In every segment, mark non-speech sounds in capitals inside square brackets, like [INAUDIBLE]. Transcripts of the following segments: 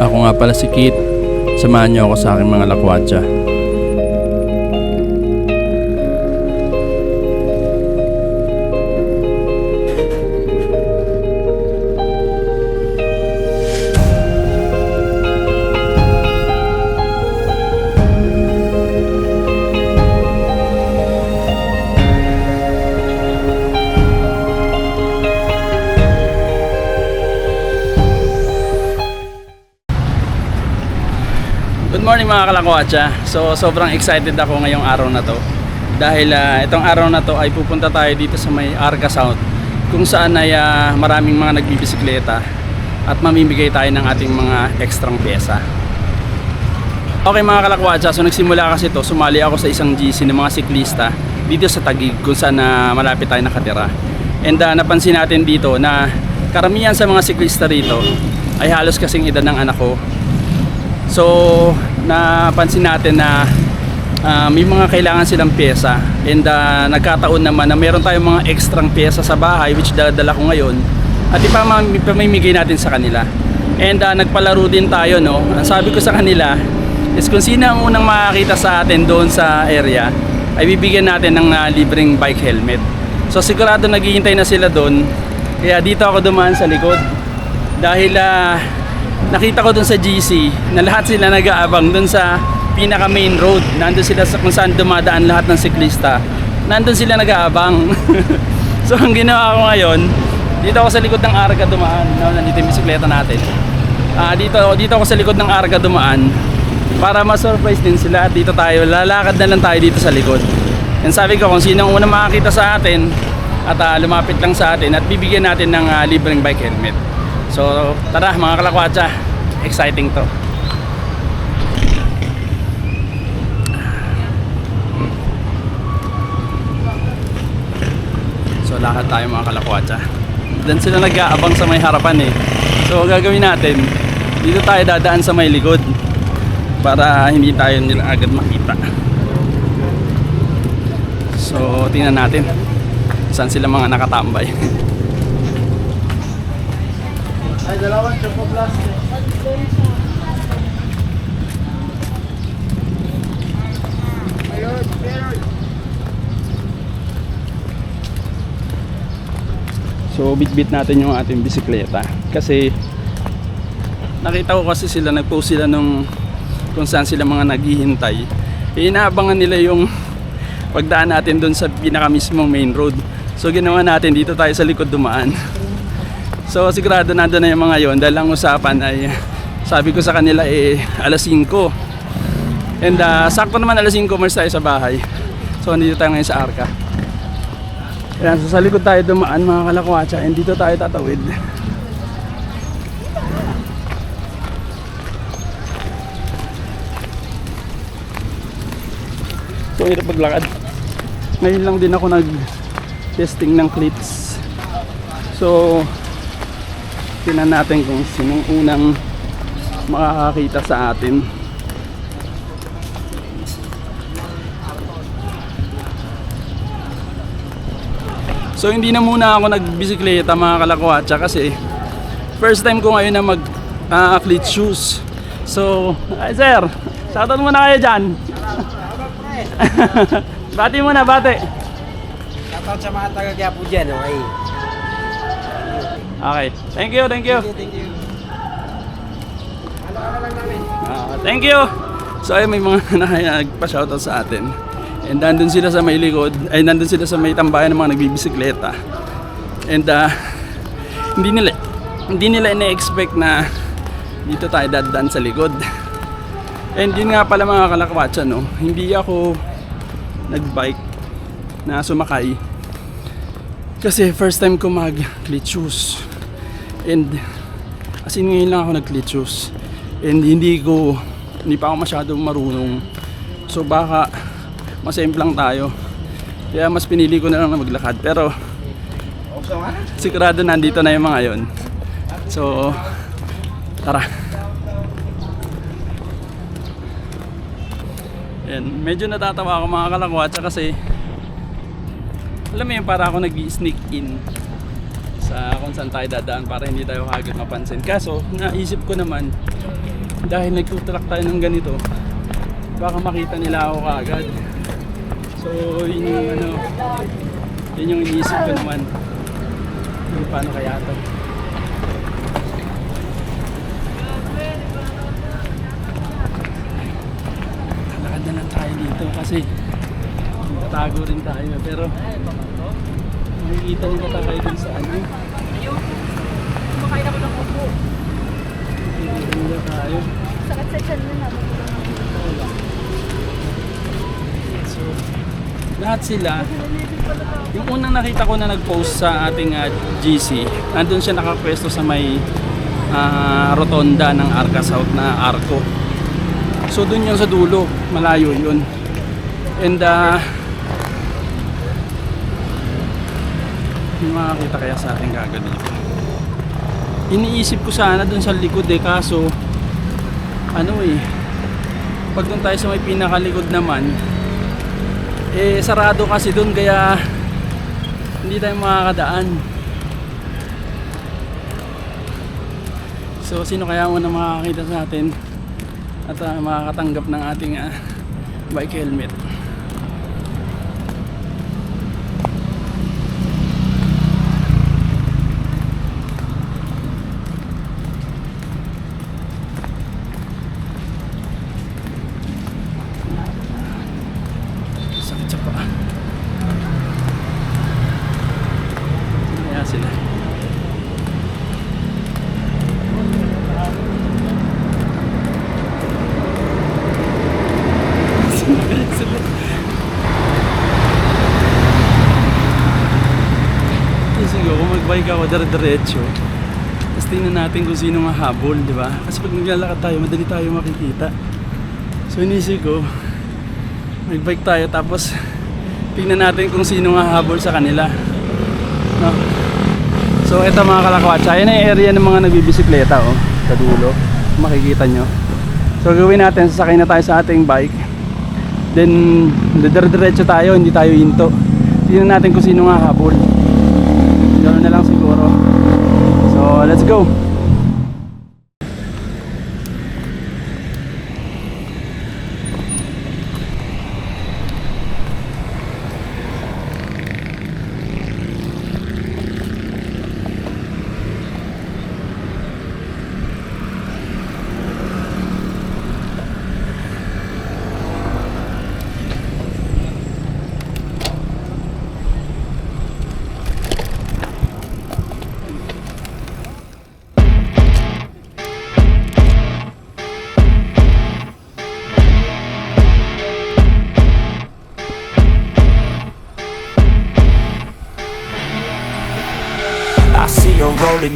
Ako nga pala si Kit. Samahan niyo ako sa aking mga lakwatsa. Mga kalakwatsa. So sobrang excited ako ngayong araw na to. Dahil ah, itong araw na to ay pupunta tayo dito sa may Arca South kung saan ay ah, maraming mga nagbibisikleta at mamimigay tayo ng ating mga ekstrang pyesa. Okay mga kalakwatsa, so nagsimula kasi to, sumali ako sa isang GC ng mga siklista dito sa Tagig kung saan na malapit tayo nakatira. And ah, napansin natin dito na karamihan sa mga siklista rito ay halos kasing edad ng anak ko So, napansin natin na ah, may mga kailangan silang pyesa and ah, nagkataon naman na meron tayong mga extrang pyesa sa bahay which dala ko ngayon at ipamimigay natin sa kanila. And ah, nagpalaro din tayo, no? Ang sabi ko sa kanila is kung sino ang unang makakita sa atin doon sa area ay bibigyan natin ng ah, libreng bike helmet. So sigurado naghihintay na sila doon. Kaya dito ako dumaan sa likod. Dahil ah, nakita ko dun sa GC na lahat sila nag-aabang dun sa pinaka main road. Nandun sila sa kung saan dumadaan lahat ng siklista. Nandun sila nag-aabang. [LAUGHS] so ang ginawa ko ngayon, dito ako sa likod ng Arga dumaan. No, nandito yung bisikleta natin. Ah, dito, dito ako sa likod ng Arga dumaan para ma-surprise din sila at dito tayo, lalakad na lang tayo dito sa likod. And sabi ko kung sino ang unang makakita sa atin at ah, lumapit lang sa atin at bibigyan natin ng ah, libreng bike helmet. So tara mga kalakwatsa, exciting to. So lakad tayo mga kalakwatsa. Diyan sila nag-aabang sa may harapan eh. So gagawin natin, dito tayo dadaan sa may likod para hindi tayo nila agad makita. So tingnan natin saan sila mga nakatambay. [LAUGHS] Dalawang choco blast. Ayun, meron. So bitbit natin yung ating bisikleta kasi nakita ko kasi sila nagpost sila nung kung saan sila mga naghihintay. Eh, inaabangan nila yung pagdaan natin doon sa pinaka mismong main road. So ginawa natin dito tayo sa likod dumaan. So sigurado nandun na yung mga yon dahil ang usapan ay sabi ko sa kanila eh alas 5. And ah, sakto naman alas 5 mars tayo sa bahay. So nandito tayo ngayon sa Arca. Ayan, so sa likod tayo dumaan mga kalakwatsa and dito tayo tatawid. So hirap paglakad. Ngayon lang din ako nag-testing ng cleats. So, tinan natin kung sinong unang makakakita sa atin. So hindi na muna ako nagbisikleta mga kalakwatsa kasi first time ko ngayon na mag ah, cleat shoes. So, ay sir, shoutout muna kayo dyan. [LAUGHS] bati muna, bati. Shoutout sa mga taga-Quiapo dyan, okay? Okay, thank you, thank you. Thank you. Lang namin? Ah, thank you. So ay may mga [LAUGHS] nagpa-shoutout sa atin. And nandun sila sa may likod, ay nandun sila sa may tambayan ng mga nagbibisikleta. And ah, [LAUGHS] hindi nila hindi nila ina-expect na dito tayo dadaan sa likod. And yun nga pala mga kalakwatsa no, hindi ako nagbike na sumakay. Kasi first time ko mag cleat shoes. And as in ngayon lang ako nag cleat shoes. And hindi ko hindi pa ako masyadong marunong. So baka masemplang tayo. Kaya mas pinili ko na lang na maglakad. Pero sigurado nandito na yung mga yon. So tara. Yan, medyo natatawa ako mga kalakwatsa kasi alam mo yun, para ako nag-sneak in sa kung saan tayo dadaan para hindi tayo kagad mapansin. Kaso, naisip ko naman, dahil nagtutulak tayo ng ganito, baka makita nila ako kaagad. So, yun yung ano, yun yung iniisip ko naman. Yung paano kaya ito. Lakad na lang tayo dito kasi tatago rin tayo pero makikita nila tayo dun sa ano. Kumakain ako ng upo. Makikita nila tayo. Sakit sa tiyan na naman. So, lahat sila, yung unang nakita ko na nag-post sa ating ah, GC, nandun siya nakapwesto sa may ah, rotonda ng Arca South na Arco. So, dun yung sa dulo, malayo yun. And, ah, may makakita kaya sa ating kagad. Iniisip ko sana dun sa likod eh, kaso, ano eh, pag doon tayo sa may pinakalikod naman, eh sarado kasi doon kaya hindi tayo makakadaan. So sino kaya muna makakita sa atin at ah, makakatanggap ng ating ah, bike helmet? Sakit sa paa. Kaya sila. Sinagalit sila. Kasi mag-bike ako dire-diretso, tapos tingnan natin kung sino mahabol, di ba? Kasi pag naglalakad tayo, madali tayo makikita. So inisip ko, Magbike tayo tapos tingnan natin kung sino nga habol sa kanila. No? So ito mga kalakwatsa, yan ang area ng mga nagbibisikleta oh, sa dulo. Makikita nyo. So gawin natin, sasakay na tayo sa ating bike. Then dire-diretso tayo, hindi tayo hinto. Tingnan natin kung sino nga habol. Go.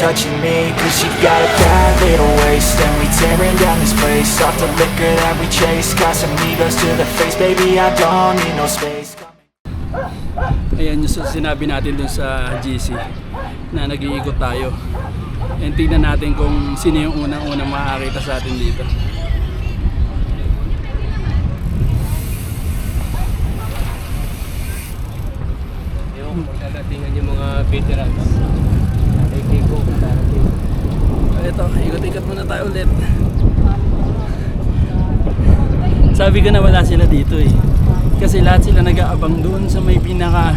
touching me Cause she got a bad little waist And we tearing down this place Off the liquor that we chase Got some egos to the face, baby I don't need no space Ayan yung sinabi natin dun sa GC na nag-iikot tayo. And tingnan natin kung sino yung unang-unang makakita sa atin dito. Yung pagdadatingan yung mga veterans. Ito, ikot-ikot muna tayo ulit. Sabi ko na wala sila dito eh. Kasi lahat sila nag-aabang doon sa may pinaka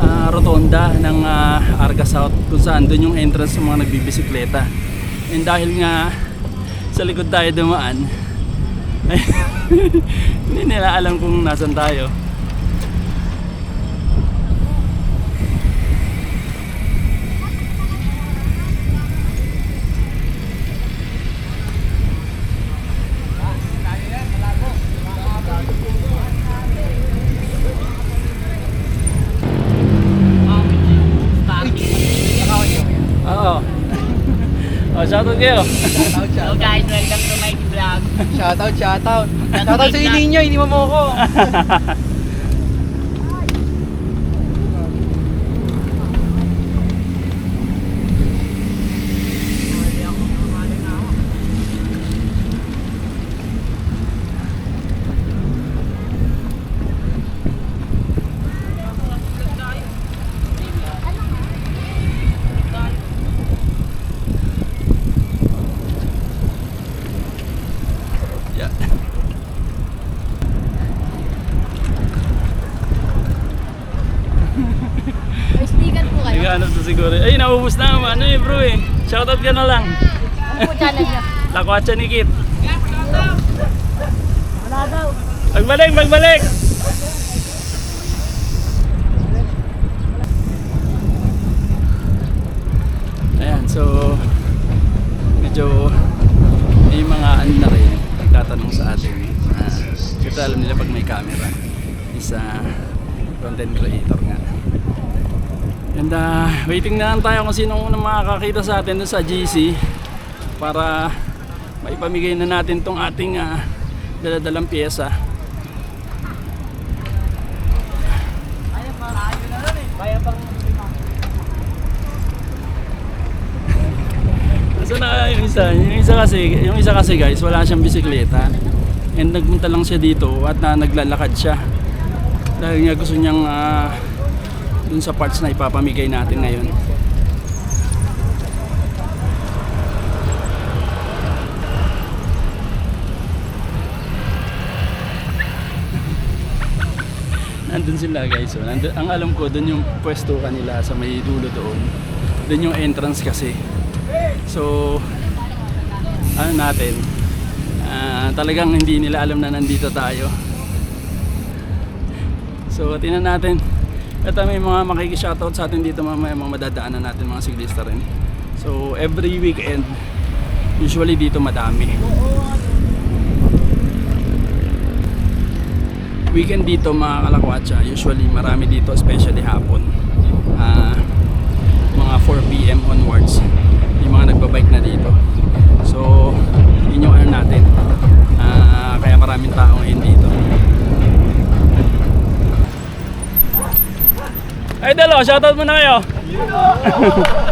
ah, rotonda ng ah, Arca South kung saan doon yung entrance ng mga nagbibisikleta. And dahil nga sa likod tayo dumaan, ay, [LAUGHS] hindi nila alam kung nasan tayo. Oo. oh, shoutout kayo. Hello guys, welcome to my vlog. Shoutout, shoutout. Shoutout sa inyo, hindi mo mo ko. [LAUGHS] siguro. Ay, naubos na. Ano eh bro eh. Shoutout ka na lang. Ano po channel niya? Lakwatsa ni Kit. Wala daw. Magbalik, magbalik! Ayan, so medyo may mga ano na rin nagtatanong sa atin. Uh, kasi alam nila pag may camera is uh, content creator nga. And uh, waiting na lang tayo kung sino unang makakakita sa atin sa GC para maipamigay na natin tong ating uh, daladalang pyesa. Asa na yung isa? Yung isa kasi, yung isa kasi guys, wala siyang bisikleta. And nagpunta lang siya dito at na naglalakad siya. Dahil nga gusto niyang ah, dun sa parts na ipapamigay natin ngayon. Nandun sila guys. So, nandun, ang alam ko, dun yung pwesto kanila sa may dulo doon. Dun yung entrance kasi. So, ano natin, ah, talagang hindi nila alam na nandito tayo. So, tingnan natin. Ito may mga makikishoutout sa atin dito mamaya, mga madadaanan natin mga siglista rin. So, every weekend, usually dito madami. Weekend dito mga kalakwatsa, usually marami dito, especially hapon. Ah, mga 4pm onwards, yung mga nagbabike na dito. So, yun yung ano natin. Ah, kaya maraming tao ngayon dito. Ay, dalo, shoutout muna kayo. [LAUGHS]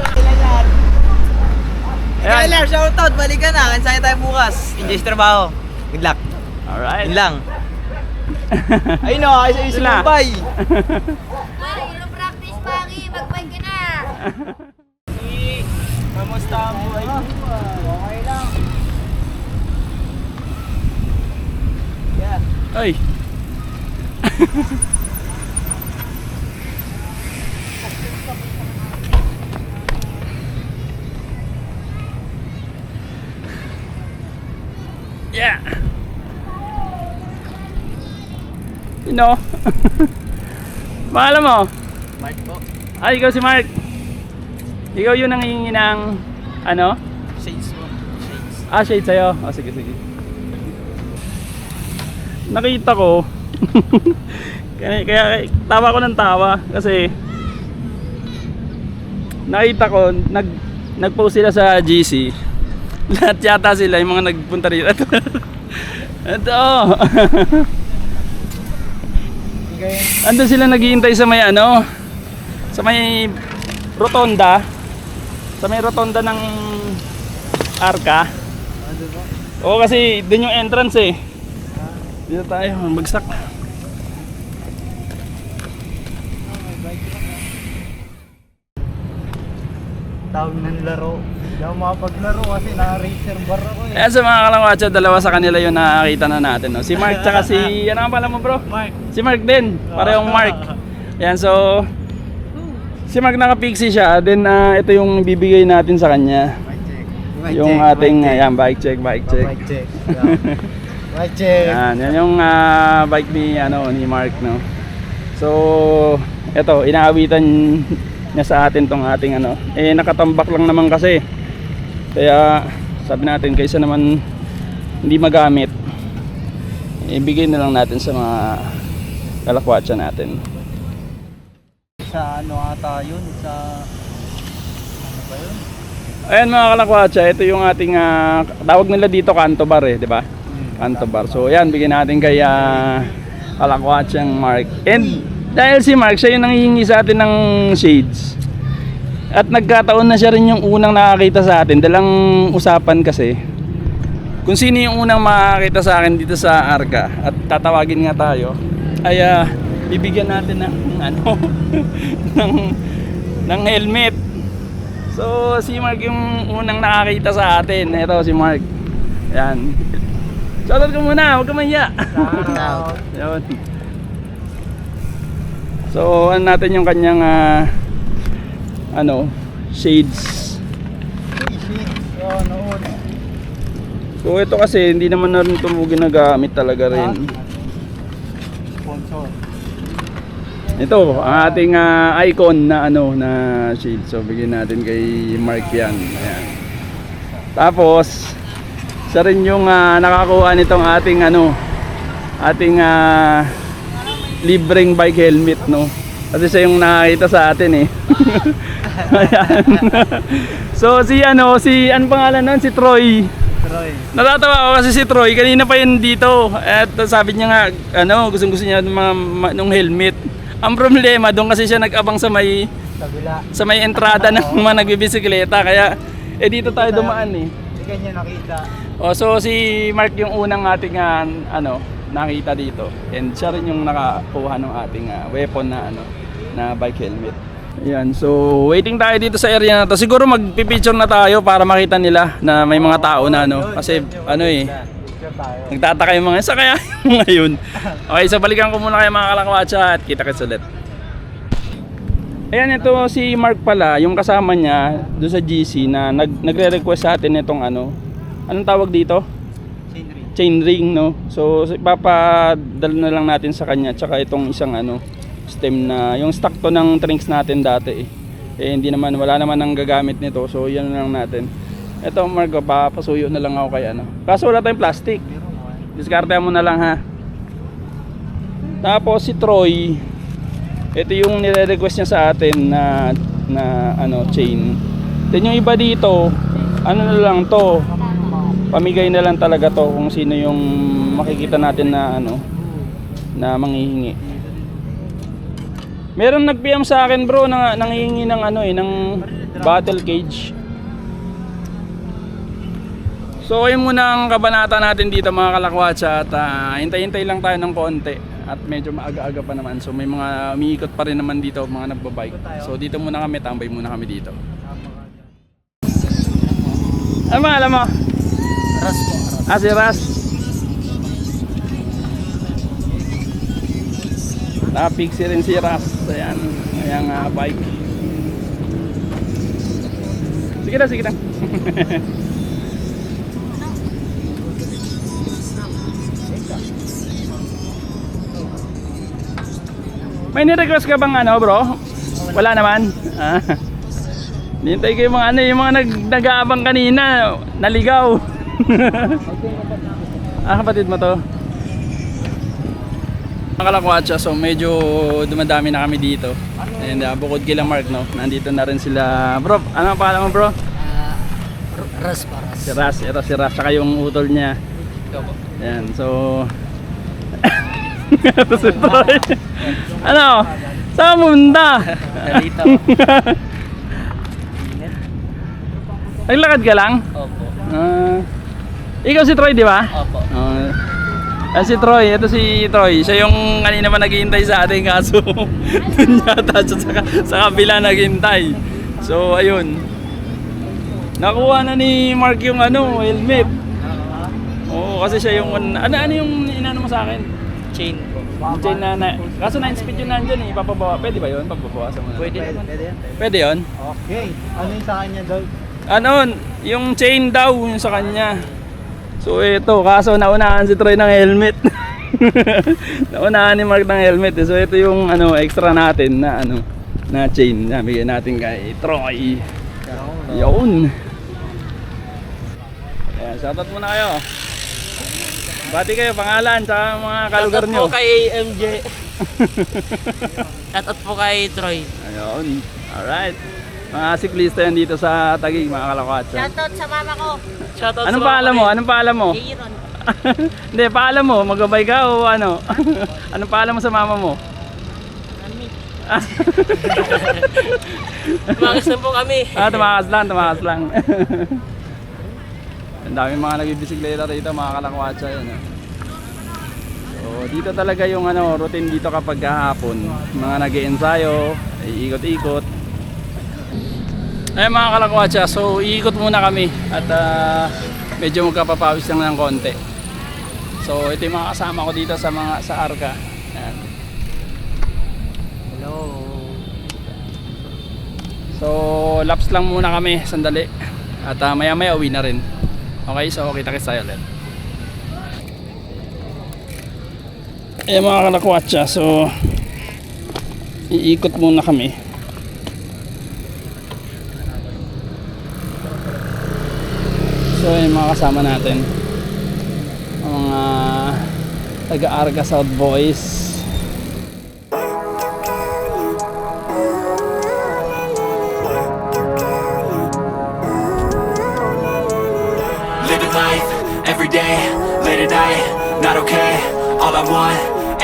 Ayan. Tyler, shoutout. Balikan na. Kansahin tayo bukas. Enjoy sa trabaho. Good luck. Alright. Yun lang. Ayun o, ayos ayos Sila. Mumbai. Pari, practice, Pari. Mag-bike ka na. Kamusta ang buhay mo? Okay lang. Yeah. Ay. [LAUGHS] yeah. You know. Pangalan [LAUGHS] mo? Mark po. Ay, ikaw si Mark. Ikaw yun ang hihingi ng ano? Shades po. Shades. Ah, shade sa'yo. Oh, sige, sige. Nakita ko. [LAUGHS] kaya, kaya tawa ko ng tawa kasi nakita ko nag nag-post sila sa GC. [LAUGHS] Lahat yata sila yung mga nagpunta rito. Ito. Andun sila naghihintay sa may ano sa may rotonda sa may rotonda ng Arca. Oo kasi dun yung entrance eh. Dito tayo, bagsak. Tawag ng laro. Hindi ako makapaglaro kasi naka-racer bar ako eh. Ayan sa mga kalangwatsa, dalawa sa kanila yung nakakita na natin. No? Si Mark tsaka si, [LAUGHS] ano ang pala mo bro? Mark. Si Mark din, parehong Mark. Ayan, so, si Mark naka-pixie siya, then ah, ito yung bibigay natin sa kanya. Mic check. yung ating, ayan, bike check, bike check. Mic check. Yeah. Mic check. Yan, yan yung ah, bike ni ano ni Mark no. So, eto inaawitan niya sa atin tong ating ano. Eh nakatambak lang naman kasi. Kaya sabi natin kaysa naman hindi magamit ibigay na lang natin sa mga kalakwatsa natin. Sa ano ata yun? Sa... Ano ba yun? Ayan mga kalakwatsa, ito yung ating ah, tawag nila dito kanto bar eh, di ba? Kanto bar. So ayan, bigyan natin kay uh, kalakwatsang Mark. And dahil si Mark, siya yung nangihingi sa atin ng shades. At nagkataon na siya rin yung unang nakakita sa atin. Dalang usapan kasi. Kung sino yung unang makakita sa akin dito sa Arca at tatawagin nga tayo, ay ah, bibigyan natin ng ano [LAUGHS] ng ng helmet. So si Mark yung unang nakakita sa atin. Ito si Mark. Yan. Shoutout ka muna, huwag ka maya. Shoutout. [LAUGHS] So, ano natin yung kanyang ah, ano, shades. So, ito kasi hindi naman na rin ito ginagamit talaga rin. Ito, ang ating ah, icon na ano na shade. So bigyan natin kay Mark yan. Ayan. Tapos siya rin yung ah, nakakuha nitong ating ano ating ah, libreng bike helmet no. Kasi siya yung nakakita sa atin eh. [LAUGHS] So si ano si ano pangalan nun si Troy. Troy. Natatawa ako kasi si Troy, kanina pa yun dito. At sabi niya nga, ano, gustong gusto niya ng mga, nung helmet. Ang problema, doon kasi siya nag-abang sa may, Kabila. sa may entrada ng mga nagbibisikleta. Kaya, eh dito tayo dumaan eh. Hindi kanya nakita. O, so si Mark yung unang ating, ah, ano, nakita dito. And siya rin yung nakakuha ng ating ah, weapon na, ano, na bike helmet. Ayan, so waiting tayo dito sa area na to. Siguro magpipicture na tayo para makita nila na may mga tao na ano. Kasi ano eh. Nagtataka yung mga, sa kaya [LAUGHS] yung ngayon? Okay, so balikan ko muna kayo mga kalakwatsa at kita kits ulit. Ayan, ito si Mark pala, yung kasama niya doon sa GC na nag, nagre-request sa atin itong ano, anong tawag dito? Scenery. Chain ring, no? So, ipapadala na lang natin sa kanya, tsaka itong isang ano, stem na, yung stock to ng trinks natin dati eh. Eh, hindi naman, wala naman ang gagamit nito, so yan lang natin. Ito, Mark, papasuyo na lang ako kay ano. Kaso wala tayong plastic. Diskarte mo na lang ha. Tapos si Troy, ito yung nire-request niya sa atin na na ano chain. Then yung iba dito, ano na lang to, pamigay na lang talaga to kung sino yung makikita natin na ano na manghihingi. Meron nag-PM sa akin bro na nanghihingi ng ano eh ng battle cage. So ayun muna ang kabanata natin dito mga kalakwatsa at ah, hintay-hintay lang tayo ng konti at medyo maaga-aga pa naman so may mga umiikot pa rin naman dito mga nagbabike so dito muna kami tambay muna kami dito ano alam mo? Ras po. ah si Ras napixie rin si Ras ayan ayan nga bike sige na sige na [LAUGHS] May ni-request ka bang ano bro? Wala naman. Ah. Nintay ko yung mga ano, yung mga nag nag-aabang kanina, naligaw. [LAUGHS] ah, kapatid mo to. Nakalakwatsa, so medyo dumadami na kami dito. And uh, bukod kila Mark, no, nandito na rin sila. Bro, ano ang pangalan mo bro? Ras pa. Ras. Si Ras, ito si Ras, saka yung utol niya. Yan, so... Ito si Troy. ano? Saan mo punta? Dito. Naglakad ka lang? Opo. Ah, ikaw si Troy, di ba? Opo. Ah, ah, si Troy, ito si Troy. Siya yung kanina pa naghihintay sa ating kaso. [LAUGHS] Doon yata siya sa, sa kabila naghihintay. So, ayun. Nakuha na ni Mark yung ano, helmet. Oo, kasi siya yung... Ano, ano yung inano mo sa akin? Chain. Yung chain na, na kaso 9 speed yun nandyan eh, ipapabawa. Pwede ba yun? Pagbabawasan mo na. Pwede naman. Pwede yan. Pwede yun? Okay. Ano yung sa kanya daw? Ano, yung chain daw yung sa kanya. So ito, kaso naunahan si Troy ng helmet. [LAUGHS] naunahan ni Mark ng helmet. eh. So ito yung ano extra natin na ano na chain na bigyan natin kay Troy. Yun. Ayan, shoutout muna kayo. Bati kayo, pangalan sa mga kalugar nyo. po kay MJ. [LAUGHS] Shoutout po kay Troy. Ayun. Alright. Mga siklista yan dito sa Taguig, mga kalakwatsa. Shoutout sa mama ko. Shoutout Anong paalam mo? Anong paalam mo? Aaron. [LAUGHS] Hindi, paalam mo. Magabay ka o ano? [LAUGHS] Anong paalam mo sa mama mo? [LAUGHS] Tumakis na po kami. Ah, tumakas lang, tumakas lang. Ang dami mga nagbibisikleta rito, mga kalakwatsa yun. ah. So, dito talaga yung ano, routine dito kapag hapon. Mga nag ensayo iikot-ikot. Ayun mga kalakwatsa, so iikot muna kami at ah, medyo magkapapawis lang ng konti. So, ito yung mga kasama ko dito sa mga sa Arca. Ayan. Hello. So, laps lang muna kami sandali. At ah, maya maya uwi na rin. Okay, so kita kita tayo ulit. Eh mga kalakwatsa, so iikot muna kami. So yung mga kasama natin. Mga taga Arga South Boys. Living life, every day, late at night, not okay All I want,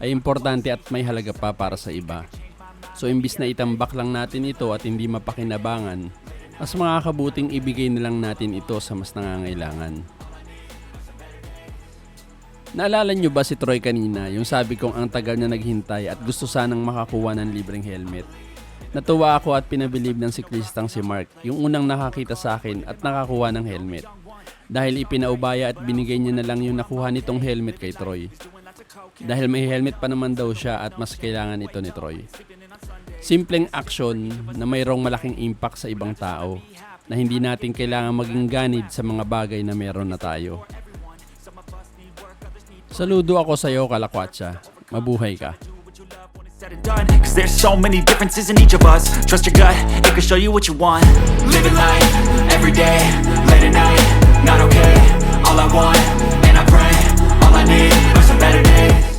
ay importante at may halaga pa para sa iba. So imbis na itambak lang natin ito at hindi mapakinabangan, mas makakabuting ibigay na lang natin ito sa mas nangangailangan. Naalala nyo ba si Troy kanina, yung sabi kong ang tagal na naghintay at gusto sanang makakuha ng libreng helmet? Natuwa ako at pinabilib ng siklistang si Mark, yung unang nakakita sa akin at nakakuha ng helmet. Dahil ipinaubaya at binigay niya na lang yung nakuha nitong helmet kay Troy. Dahil may helmet pa naman daw siya at mas kailangan ito ni Troy. Simpleng aksyon na mayroong malaking impact sa ibang tao na hindi natin kailangan maging ganid sa mga bagay na meron na tayo. Saludo ako sa iyo, Kalakwatsa. Mabuhay ka. Cause there's so many differences in each of us Trust your gut, it can show you what you want Living life, every day, late at night Not okay, all I want, and I pray All I need are some better days